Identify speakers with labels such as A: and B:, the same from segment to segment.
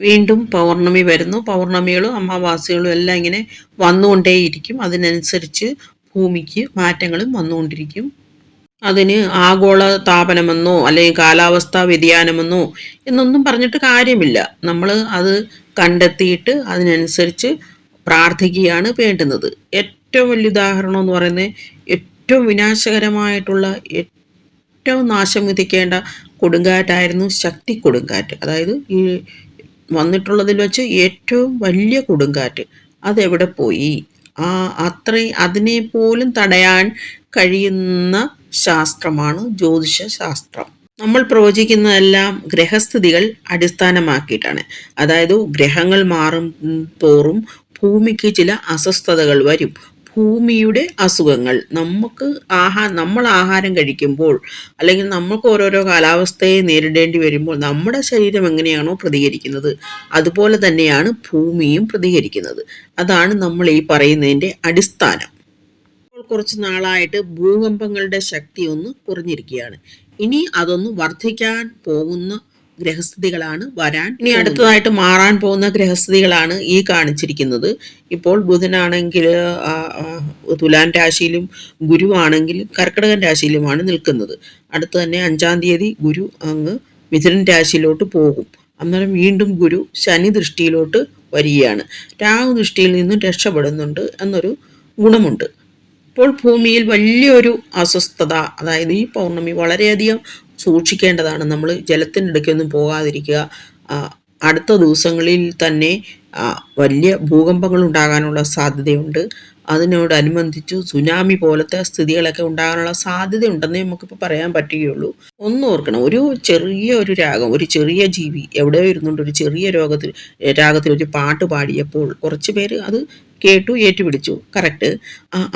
A: വീണ്ടും പൗർണമി വരുന്നു. പൗർണമികളും അമാവാസികളും എല്ലാം ഇങ്ങനെ വന്നുകൊണ്ടേയിരിക്കും. അതിനനുസരിച്ച് ഭൂമിക്ക് മാറ്റങ്ങളും വന്നുകൊണ്ടിരിക്കും. അതിന് ആഗോള താപനമെന്നോ അല്ലെങ്കിൽ കാലാവസ്ഥാ വ്യതിയാനമെന്നോ എന്നൊന്നും പറഞ്ഞിട്ട് കാര്യമില്ല. നമ്മൾ അത് കണ്ടെത്തിയിട്ട് അതിനനുസരിച്ച് പ്രാർത്ഥിക്കുകയാണ് വേണ്ടുന്നത്. ഏറ്റവും വലിയ ഉദാഹരണം എന്ന് പറയുന്നത് ഏറ്റവും വിനാശകരമായിട്ടുള്ള ഏറ്റവും നാശം വിധിക്കേണ്ട കൊടുങ്കാറ്റായിരുന്നു ശക്തി കൊടുങ്കാറ്റ്. അതായത് ഈ വന്നിട്ടുള്ളതിൽ വെച്ച് ഏറ്റവും വലിയ കൊടുങ്കാറ്റ്. അതെവിടെ പോയി? ആ അത്രയും അതിനെ പോലും തടയാൻ കഴിയുന്ന ശാസ്ത്രമാണ് ജ്യോതിഷ ശാസ്ത്രം നമ്മൾ പ്രവചിക്കുന്നതെല്ലാം ഗ്രഹസ്ഥിതികൾ അടിസ്ഥാനമാക്കിയിട്ടാണ്. അതായത് ഗ്രഹങ്ങൾ മാറും തോറും ഭൂമിക്ക് ചില അസ്വസ്ഥതകൾ വരും. ഭൂമിയുടെ അസുഖങ്ങൾ. നമുക്ക് ആഹാ നമ്മൾ ആഹാരം കഴിക്കുമ്പോൾ അല്ലെങ്കിൽ നമുക്ക് ഓരോരോ കാലാവസ്ഥയെ നേരിടേണ്ടി വരുമ്പോൾ നമ്മുടെ ശരീരം എങ്ങനെയാണോ പ്രതികരിക്കുന്നത് അതുപോലെ തന്നെയാണ് ഭൂമിയും പ്രതികരിക്കുന്നത്. അതാണ് നമ്മൾ ഈ പറയുന്നതിന്റെ അടിസ്ഥാനം. ഇപ്പോൾ കുറച്ച് നാളായിട്ട് ഭൂകമ്പങ്ങളുടെ ശക്തി ഒന്ന് കുറഞ്ഞിരിക്കുകയാണ്. ഇനി അതൊന്ന് വർദ്ധിക്കാൻ പോകുന്ന ഗ്രഹസ്ഥിതികളാണ് വരാൻ ഇനി അടുത്തതായിട്ട് മാറാൻ പോകുന്ന ഗ്രഹസ്ഥിതികളാണ് ഈ കാണിച്ചിരിക്കുന്നത്. ഇപ്പോൾ ബുധനാണെങ്കിൽ തുലാൻ രാശിയിലും ഗുരുവാണെങ്കിൽ കർക്കിടകൻ രാശിയിലുമാണ് നിൽക്കുന്നത്. അടുത്ത് തന്നെ അഞ്ചാം തീയതി ഗുരു അങ്ങ് മിഥുനൻ രാശിയിലോട്ട് പോകും. അന്നേരം വീണ്ടും ഗുരു ശനി ദൃഷ്ടിയിലോട്ട് വരികയാണ്. രാഹു ദൃഷ്ടിയിൽ നിന്നും രക്ഷപ്പെടുന്നുണ്ട് എന്നൊരു ഗുണമുണ്ട്. ഇപ്പോൾ ഭൂമിയിൽ വലിയൊരു അസ്വസ്ഥത അതായത് ഈ പൗർണമി വളരെയധികം സൂക്ഷിക്കേണ്ടതാണ്. നമ്മൾ ജലത്തിനിടയ്ക്കൊന്നും പോകാതിരിക്കുക. അടുത്ത ദിവസങ്ങളിൽ തന്നെ വലിയ ഭൂകമ്പങ്ങൾ ഉണ്ടാകാനുള്ള സാധ്യതയുണ്ട്. അതിനോടനുബന്ധിച്ച് സുനാമി പോലത്തെ സ്ഥിതികളൊക്കെ ഉണ്ടാകാനുള്ള സാധ്യത ഉണ്ടെന്നേ നമുക്കിപ്പോൾ പറയാൻ പറ്റുകയുള്ളൂ. ഒന്ന് ഓർക്കണം ഒരു ചെറിയ ഒരു രാഗം ഒരു ചെറിയ ജീവി എവിടെയോ ഇരുന്നുകൊണ്ട് ഒരു ചെറിയ രോഗത്തിൽ രാഗത്തിൽ ഒരു പാട്ട് പാടിയപ്പോൾ കുറച്ച് പേര് അത് കേട്ടു ഏറ്റുപിടിച്ചു. കറക്റ്റ്.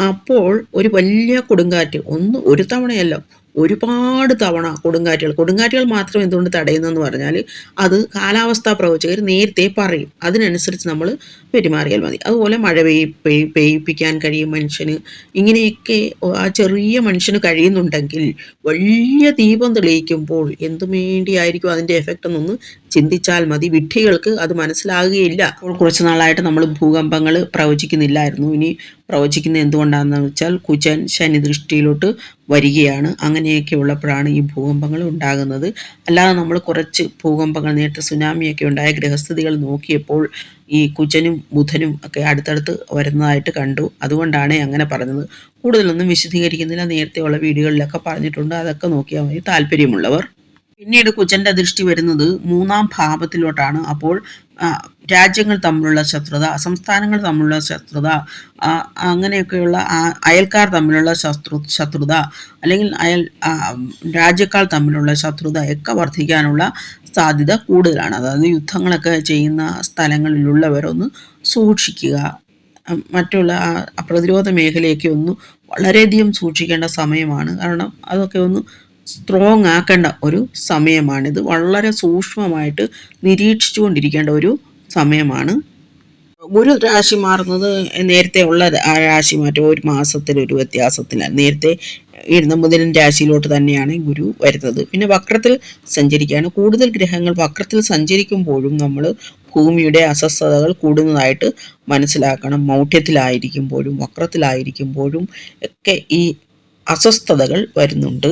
A: അപ്പോൾ ഒരു വലിയ കൊടുങ്കാറ്റ് ഒന്ന് ഒരു തവണയല്ല ഒരുപാട് തവണ കൊടുങ്കാറ്റുകൾ. കൊടുങ്കാറ്റുകൾ മാത്രം എന്തുകൊണ്ട് തടയുന്നതെന്ന് പറഞ്ഞാൽ അത് കാലാവസ്ഥാ പ്രവചകർ നേരത്തെ പറയും. അതിനനുസരിച്ച് നമ്മൾ പെരുമാറിയാൽ മതി. അതുപോലെ മഴ പെയ് പെയ് പെയ്യിപ്പിക്കാൻ കഴിയും മനുഷ്യന്. ഇങ്ങനെയൊക്കെ ആ ചെറിയ മനുഷ്യന് കഴിയുന്നുണ്ടെങ്കിൽ വലിയ ദീപം തെളിയിക്കുമ്പോൾ എന്തു വേണ്ടിയായിരിക്കും അതിന്റെ എഫക്റ്റ് എന്നൊന്ന് ചിന്തിച്ചാൽ മതി. വിഡ്ഢികൾക്ക് അത് മനസ്സിലാകുകയില്ല. അപ്പോൾ കുറച്ച് നാളായിട്ട് നമ്മൾ ഭൂകമ്പങ്ങൾ പ്രവചിക്കുന്നില്ലായിരുന്നു. ഇനി പ്രവചിക്കുന്നത് എന്തുകൊണ്ടാണെന്ന് വെച്ചാൽ കുജൻ ശനി ദൃഷ്ടിയിലോട്ട് വരികയാണ് അങ്ങനെയൊക്കെ ഉള്ളപ്പോഴാണ് ഈ ഭൂകമ്പങ്ങൾ ഉണ്ടാകുന്നത്. അല്ലാതെ നമ്മൾ കുറച്ച് ഭൂകമ്പങ്ങൾ നേരിട്ട് സുനാമിയൊക്കെ ഉണ്ടായ ഗ്രഹസ്ഥിതികൾ നോക്കിയപ്പോൾ ഈ കുജനും ബുധനും ഒക്കെ അടുത്തടുത്ത് വരുന്നതായിട്ട് കണ്ടു. അതുകൊണ്ടാണ് അങ്ങനെ പറഞ്ഞത്. കൂടുതലൊന്നും വിശദീകരിക്കുന്നില്ല. നേരത്തെയുള്ള വീഡിയോകളിലൊക്കെ പറഞ്ഞിട്ടുണ്ട്. അതൊക്കെ നോക്കിയാൽ മതി. താല്പര്യമുള്ളവർ. പിന്നീട് കുജന്റെ ദൃഷ്ടി വരുന്നത് മൂന്നാം ഭാവത്തിലോട്ടാണ്. അപ്പോൾ രാജ്യങ്ങൾ തമ്മിലുള്ള ശത്രുത സംസ്ഥാനങ്ങൾ തമ്മിലുള്ള ശത്രുത അങ്ങനെയൊക്കെയുള്ള അയൽക്കാർ തമ്മിലുള്ള ശത്രു ശത്രുത അല്ലെങ്കിൽ അയൽ രാജ്യക്കാർ തമ്മിലുള്ള ശത്രുത ഒക്കെ വർദ്ധിക്കാനുള്ള സാധ്യത കൂടുതലാണ്. അതായത് യുദ്ധങ്ങളൊക്കെ ചെയ്യുന്ന സ്ഥലങ്ങളിലുള്ളവരൊന്ന് സൂക്ഷിക്കുക. മറ്റുള്ള പ്രതിരോധ മേഖലയൊക്കെ ഒന്ന് വളരെയധികം സൂക്ഷിക്കേണ്ട സമയമാണ്. കാരണം അതൊക്കെ ഒന്ന് സ്ട്രോങ് ആക്കേണ്ട ഒരു സമയമാണിത് വളരെ സൂക്ഷ്മമായിട്ട് നിരീക്ഷിച്ചുകൊണ്ടിരിക്കേണ്ട ഒരു സമയമാണ്. ഗുരു രാശി മാറുന്നത് നേരത്തെ ഉള്ള രാശി മാറ്റം ഒരു മാസത്തിൽ ഒരു വ്യത്യാസത്തിലാണ് നേരത്തെ ഇരുന്ന മുതൽ രാശിയിലോട്ട് തന്നെയാണ് ഗുരു വരുന്നത്. പിന്നെ വക്രത്തിൽ സഞ്ചരിക്കുകയാണ്. കൂടുതൽ ഗ്രഹങ്ങൾ വക്രത്തിൽ സഞ്ചരിക്കുമ്പോഴും നമ്മൾ ഭൂമിയുടെ അസ്വസ്ഥതകൾ കൂടുന്നതായിട്ട് മനസ്സിലാക്കണം. മൗഢ്യത്തിലായിരിക്കുമ്പോഴും വക്രത്തിലായിരിക്കുമ്പോഴും ഒക്കെ ഈ അസ്വസ്ഥതകൾ വരുന്നുണ്ട്.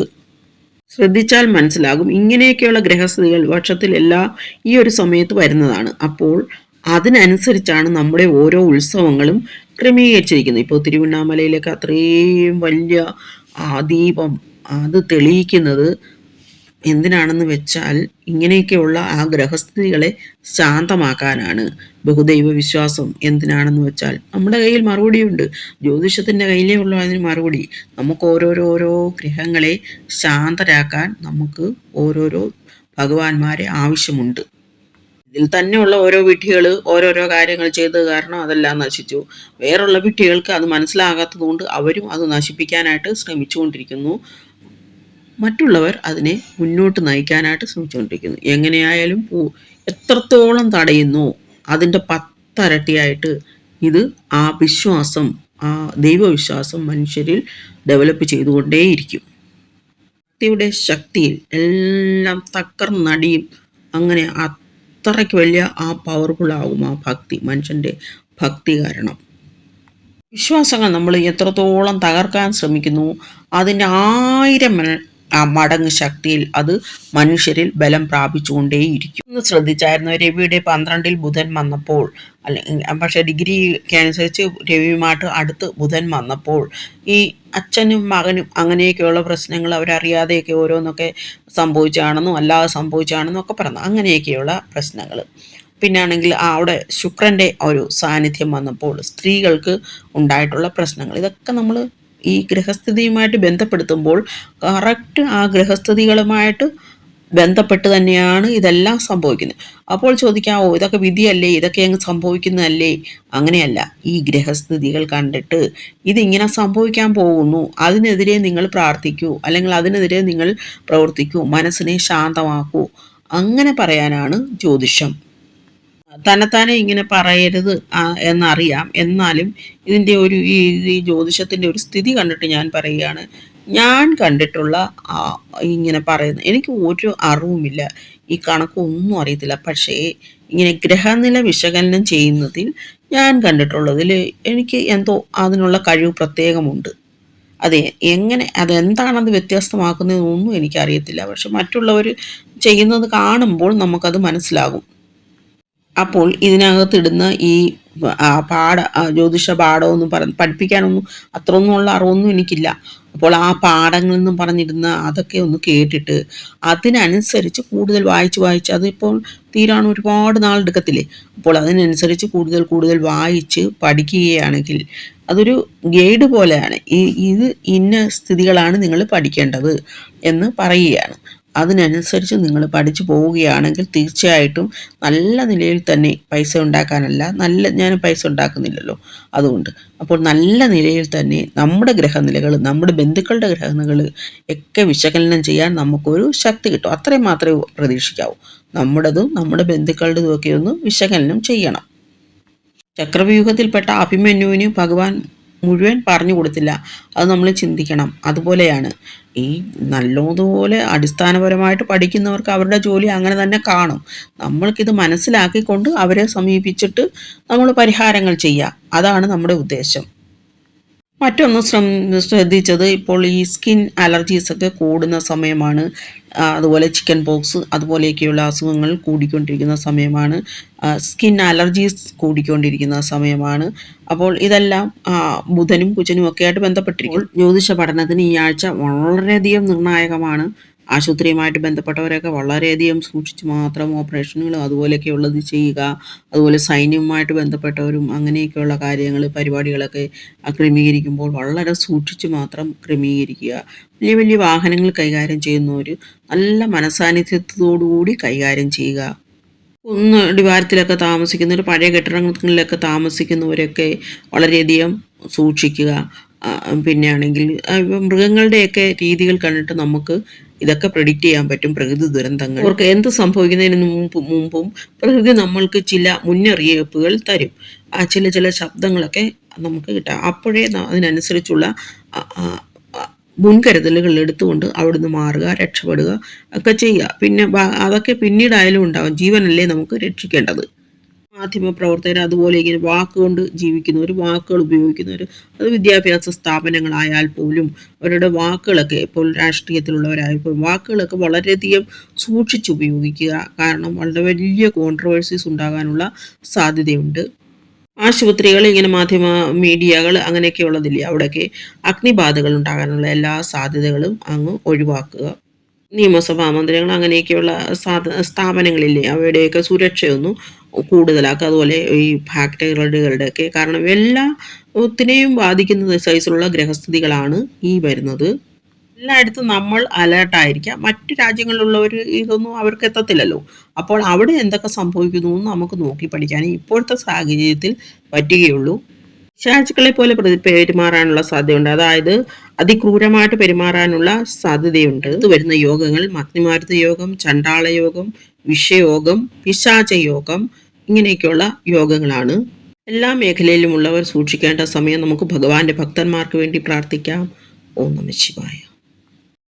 A: ശ്രദ്ധിച്ചാൽ മനസ്സിലാകും. ഇങ്ങനെയൊക്കെയുള്ള ഗ്രഹസ്ഥിതികൾ വർഷത്തിൽ എല്ലാ ഈ ഒരു സമയത്ത് വരുന്നതാണ്. അപ്പോൾ അതിനനുസരിച്ചാണ് നമ്മുടെ ഓരോ ഉത്സവങ്ങളും ക്രമീകരിച്ചിരിക്കുന്നത്. ഇപ്പോൾ തിരുവണ്ണാമലയിലൊക്കെ അത്രയും വലിയ ആ ദീപം അത് തെളിയിക്കുന്നത് എന്തിനാണെന്ന് വെച്ചാൽ ഇങ്ങനെയൊക്കെയുള്ള ആ ഗ്രഹസ്ഥിതികളെ ശാന്തമാക്കാനാണ് ബഹുദൈവ വിശ്വാസം. എന്തിനാണെന്ന് വെച്ചാൽ നമ്മുടെ കയ്യിൽ മറുപടിയുണ്ട്. ജ്യോതിഷത്തിന്റെ കയ്യിലേ ഉള്ളൂ അതിന് മറുപടി. നമുക്ക് ഓരോരോ ഓരോ ഗ്രഹങ്ങളെ ശാന്തരാക്കാൻ നമുക്ക് ഓരോരോ ഭഗവാന്മാരെ ആവശ്യമുണ്ട്. ഇതിൽ തന്നെയുള്ള ഓരോ വിഡ്ഢികൾ ഓരോരോ കാര്യങ്ങൾ ചെയ്തത് കാരണം അതെല്ലാം നശിച്ചു. വേറുള്ള വിഡ്ഢികൾക്ക് അത് മനസ്സിലാകാത്തത് കൊണ്ട് അവരും അത് നശിപ്പിക്കാനായിട്ട് ശ്രമിച്ചുകൊണ്ടിരിക്കുന്നു. മറ്റുള്ളവർ അതിനെ മുന്നോട്ട് നയിക്കാനായിട്ട് ശ്രമിച്ചുകൊണ്ടിരിക്കുന്നു. എങ്ങനെയായാലും പൂ എത്രത്തോളം തടയുന്നു അതിന്റെ പത്തരട്ടിയായിട്ട് ഇത് ആ വിശ്വാസം ആ ദൈവവിശ്വാസം മനുഷ്യരിൽ ഡെവലപ്പ് ചെയ്തുകൊണ്ടേയിരിക്കും. ശക്തിയുടെ ശക്തിയിൽ എല്ലാം തക്കർന്നടിയും അങ്ങനെ അത്രയ്ക്ക് വലിയ ആ പവർഫുൾ ആകും ആ ഭക്തി മനുഷ്യന്റെ ഭക്തി കാരണം. വിശ്വാസങ്ങൾ നമ്മൾ എത്രത്തോളം തകർക്കാൻ ശ്രമിക്കുന്നു അതിന്റെ ആയിരം ആ മടങ്ങ് ശക്തിയിൽ അത് മനുഷ്യരിൽ ബലം പ്രാപിച്ചുകൊണ്ടേയിരിക്കും. ഒന്ന് ശ്രദ്ധിച്ചായിരുന്നു രവിയുടെ പന്ത്രണ്ടിൽ ബുധൻ വന്നപ്പോൾ അല്ലെ പക്ഷെ ഡിഗ്രിക്ക് അനുസരിച്ച് രവിയുമായിട്ട് അടുത്ത് ബുധൻ വന്നപ്പോൾ ഈ അച്ഛനും മകനും അങ്ങനെയൊക്കെയുള്ള പ്രശ്നങ്ങൾ അവരറിയാതെയൊക്കെ ഓരോന്നൊക്കെ സംഭവിച്ചാണെന്നും അല്ലാതെ സംഭവിച്ചാണെന്നും ഒക്കെ പറഞ്ഞു അങ്ങനെയൊക്കെയുള്ള പ്രശ്നങ്ങൾ. പിന്നാണെങ്കിൽ അവിടെ ശുക്രന്റെ ഒരു സാന്നിധ്യം വന്നപ്പോൾ സ്ത്രീകൾക്ക് ഉണ്ടായിട്ടുള്ള പ്രശ്നങ്ങൾ ഇതൊക്കെ നമ്മൾ ഈ ഗ്രഹസ്ഥിതിയുമായിട്ട് ബന്ധപ്പെടുത്തുമ്പോൾ കറക്റ്റ് ആ ഗ്രഹസ്ഥിതികളുമായിട്ട് ബന്ധപ്പെട്ട് തന്നെയാണ് ഇതെല്ലാം സംഭവിക്കുന്നത്. അപ്പോൾ ചോദിക്കാമോ ഇതൊക്കെ വിധിയല്ലേ? ഇതൊക്കെ അങ്ങ് സംഭവിക്കുന്നതല്ലേ? അങ്ങനെയല്ല. ഈ ഗ്രഹസ്ഥിതികൾ കണ്ടിട്ട് ഇതിങ്ങനെ സംഭവിക്കാൻ പോകുന്നു. അതിനെതിരെ നിങ്ങൾ പ്രാർത്ഥിക്കൂ. അല്ലെങ്കിൽ അതിനെതിരെ നിങ്ങൾ പ്രവർത്തിക്കൂ. മനസ്സിനെ ശാന്തമാക്കൂ. അങ്ങനെ പറയാനാണ് ജ്യോതിഷം. തന്നെത്താനെ ഇങ്ങനെ പറയരുത് എന്നറിയാം. എന്നാലും ഇതിന്റെ ഒരു ഈ ഈ ജ്യോതിഷത്തിന്റെ ഒരു സ്ഥിതി കണ്ടിട്ട് ഞാൻ പറയുകയാണ്. ഞാൻ കണ്ടിട്ടുള്ള ഇങ്ങനെ പറയുന്ന എനിക്ക് ഒരു അറിവുമില്ല. ഈ കണക്കൊന്നും അറിയത്തില്ല. പക്ഷേ ഇങ്ങനെ ഗ്രഹനില വിശകലനം ചെയ്യുന്നതിൽ ഞാൻ കണ്ടിട്ടുള്ളതിൽ എനിക്ക് എന്തോ അതിനുള്ള കഴിവ് പ്രത്യേകമുണ്ട്. അതെ എങ്ങനെ അതെന്താണത് വ്യത്യസ്തമാക്കുന്നതെന്നൊന്നും എനിക്കറിയത്തില്ല. പക്ഷെ മറ്റുള്ളവർ ചെയ്യുന്നത് കാണുമ്പോൾ നമുക്കത് മനസ്സിലാകും. അപ്പോൾ ഇതിനകത്തിടുന്ന ഈ പാഠ ജ്യോതിഷ പാഠമൊന്നും പറ പഠിപ്പിക്കാനൊന്നും അത്രയൊന്നുമുള്ള അറിവൊന്നും എനിക്കില്ല. അപ്പോൾ ആ പാഠങ്ങളിൽ നിന്നും പറഞ്ഞിരുന്ന അതൊക്കെ ഒന്ന് കേട്ടിട്ട് അതിനനുസരിച്ച് കൂടുതൽ വായിച്ച് വായിച്ച് അതിപ്പോൾ തീരാൻ ഒരുപാട് നാളെടുക്കത്തില്ലേ അപ്പോൾ അതിനനുസരിച്ച് കൂടുതൽ കൂടുതൽ വായിച്ച് പഠിക്കുകയാണെങ്കിൽ അതൊരു ഗൈഡ് പോലെയാണ്. ഈ ഇത് ഇന്ന സ്ഥിതികളാണ് നിങ്ങൾ പഠിക്കേണ്ടത് എന്ന് പറയുകയാണ്. അതിനനുസരിച്ച് നിങ്ങൾ പഠിച്ചു പോവുകയാണെങ്കിൽ തീർച്ചയായിട്ടും നല്ല നിലയിൽ തന്നെ പൈസ ഉണ്ടാക്കാനല്ല നല്ല ഞാൻ പൈസ ഉണ്ടാക്കുന്നില്ലല്ലോ. അതുകൊണ്ട് അപ്പോൾ നല്ല നിലയിൽ തന്നെ നമ്മുടെ ഗ്രഹനിലകൾ നമ്മുടെ ബന്ധുക്കളുടെ ഗ്രഹനിലകൾ ഒക്കെ വിശകലനം ചെയ്യാൻ നമുക്കൊരു ശക്തി കിട്ടും. അത്രയും മാത്രമേ പ്രതീക്ഷിക്കാവൂ. നമ്മുടേതും നമ്മുടെ ബന്ധുക്കളുടേതും ഒക്കെ ഒന്ന് വിശകലനം ചെയ്യണം. ചക്രവ്യൂഹത്തിൽപ്പെട്ട അഭിമന്യുവിന് ഭഗവാൻ മുഴുവൻ പറഞ്ഞു കൊടുത്തില്ല. അത് നമ്മൾ ചിന്തിക്കണം. അതുപോലെയാണ്. ഈ നല്ലതുപോലെ അടിസ്ഥാനപരമായിട്ട് പഠിക്കുന്നവർക്ക് അവരുടെ ജോലി അങ്ങനെ തന്നെ കാണും. നമ്മൾക്കിത് മനസ്സിലാക്കിക്കൊണ്ട് അവരെ സമീപിച്ചിട്ട് നമ്മൾ പരിഹാരങ്ങൾ ചെയ്യുക അതാണ് നമ്മുടെ ഉദ്ദേശം. മറ്റൊന്ന് ശ്രം ശ്രദ്ധിച്ചത് ഇപ്പോൾ ഈ സ്കിൻ അലർജീസ് ഒക്കെ കൂടുന്ന സമയമാണ്. അതുപോലെ ചിക്കൻ പോക്സ് അതുപോലെയൊക്കെയുള്ള അസുഖങ്ങൾ കൂടിക്കൊണ്ടിരിക്കുന്ന സമയമാണ്. സ്കിൻ അലർജീസ് കൂടിക്കൊണ്ടിരിക്കുന്ന സമയമാണ്. അപ്പോൾ ഇതെല്ലാം ബുധനും കുജനും ഒക്കെ ആയിട്ട് ബന്ധപ്പെട്ടിരിക്കും ജ്യോതിഷ പഠനത്തിന് ഈ ആഴ്ച വളരെയധികം നിർണായകമാണ്. ആശുപത്രിയുമായിട്ട് ബന്ധപ്പെട്ടവരൊക്കെ വളരെയധികം സൂക്ഷിച്ച് മാത്രം ഓപ്പറേഷനുകളും അതുപോലെയൊക്കെ ഉള്ളത് ചെയ്യുക അതുപോലെ സൈന്യവുമായിട്ട് ബന്ധപ്പെട്ടവരും അങ്ങനെയൊക്കെയുള്ള കാര്യങ്ങൾ പരിപാടികളൊക്കെ ക്രമീകരിക്കുമ്പോൾ വളരെ സൂക്ഷിച്ച് മാത്രം ക്രമീകരിക്കുക. വലിയ വലിയ വാഹനങ്ങൾ കൈകാര്യം ചെയ്യുന്നവർ നല്ല മനസാന്നിധ്യത്തോടുകൂടി കൈകാര്യം ചെയ്യുക. ഒന്ന് അടിവാരത്തിലൊക്കെ താമസിക്കുന്നവർ പഴയ കെട്ടിടങ്ങളിലൊക്കെ താമസിക്കുന്നവരൊക്കെ വളരെയധികം സൂക്ഷിക്കുക. പിന്നെയാണെങ്കിൽ മൃഗങ്ങളുടെയൊക്കെ രീതികൾ കണ്ടിട്ട് നമുക്ക് ഇതൊക്കെ പ്രെഡിക്റ്റ് ചെയ്യാൻ പറ്റും പ്രകൃതി ദുരന്തങ്ങൾ. അവർക്ക് എന്ത് സംഭവിക്കുന്നതിന് മുമ്പ് മുമ്പും പ്രകൃതി നമ്മൾക്ക് ചില മുന്നറിയിപ്പുകൾ തരും. ആ ചില ചില ശബ്ദങ്ങളൊക്കെ നമുക്ക് കിട്ടാം. അപ്പോഴേ അതിനനുസരിച്ചുള്ള മുൻകരുതലുകൾ എടുത്തുകൊണ്ട് അവിടുന്ന് മാറുക രക്ഷപ്പെടുക ഒക്കെ ചെയ്യുക. പിന്നെ അതൊക്കെ പിന്നീടായാലും ഉണ്ടാവും. ജീവനല്ലേ നമുക്ക് രക്ഷിക്കേണ്ടത്. മാധ്യമ പ്രവർത്തകർ അതുപോലെ ഇങ്ങനെ വാക്കുകൊണ്ട് ജീവിക്കുന്നവർ വാക്കുകൾ ഉപയോഗിക്കുന്നവർ അത് വിദ്യാഭ്യാസ സ്ഥാപനങ്ങളായാൽ പോലും അവരുടെ വാക്കുകളൊക്കെ ഇപ്പോൾ രാഷ്ട്രീയത്തിലുള്ളവരായപ്പോൾ വാക്കുകളൊക്കെ വളരെയധികം സൂക്ഷിച്ച് ഉപയോഗിക്കുക. കാരണം വളരെ വലിയ കോൺട്രവേഴ്സീസ് ഉണ്ടാകാനുള്ള സാധ്യതയുണ്ട്. ആശുപത്രികൾ ഇങ്ങനെ മാധ്യമ മീഡിയകൾ അങ്ങനെയൊക്കെ ഉള്ളതില്ലേ? അവിടെയൊക്കെ അഗ്നിബാധകൾ ഉണ്ടാകാനുള്ള എല്ലാ സാധ്യതകളും അങ്ങ് ഒഴിവാക്കുക. നിയമസഭാ മന്ദിരങ്ങൾ അങ്ങനെയൊക്കെയുള്ള സ്ഥാപനങ്ങളില്ലേ അവയുടെയൊക്കെ സുരക്ഷയൊന്നും കൂടുതലാക്കുക. അതുപോലെ ഈ ഫാക്ടറികളുടെയൊക്കെ കാരണം എല്ലാ ഒത്തിനെയും ബാധിക്കുന്ന സൈസിലുള്ള ഗ്രഹസ്ഥിതികളാണ് ഈ വരുന്നത്. എല്ലായിടത്തും നമ്മൾ അലേർട്ടായിരിക്കാം മറ്റു രാജ്യങ്ങളിലുള്ളവർ ഇതൊന്നും അവർക്ക് എത്തത്തില്ലല്ലോ. അപ്പോൾ അവിടെ എന്തൊക്കെ സംഭവിക്കുന്നു എന്ന് നമുക്ക് നോക്കി പഠിക്കാൻ ഇപ്പോഴത്തെ സാഹചര്യത്തിൽ പറ്റുകയുള്ളൂ. പിശാചുക്കളെ പോലെ പെരുമാറാനുള്ള സാധ്യതയുണ്ട്. അതായത് അതിക്രൂരമായിട്ട് പെരുമാറാനുള്ള സാധ്യതയുണ്ട്. വരുന്ന യോഗങ്ങൾ മഗ്നിമാരുത യോഗം ചണ്ടാള യോഗം വിഷയോഗം പിശാച യോഗം ഇങ്ങനെയൊക്കെയുള്ള യോഗങ്ങളാണ്. എല്ലാ മേഖലയിലുമുള്ളവർ സൂക്ഷിക്കേണ്ട സമയം നമുക്ക് ഭഗവാന്റെ ഭക്തന്മാർക്ക് വേണ്ടി പ്രാർത്ഥിക്കാം. ഓം നമ ശിവായ.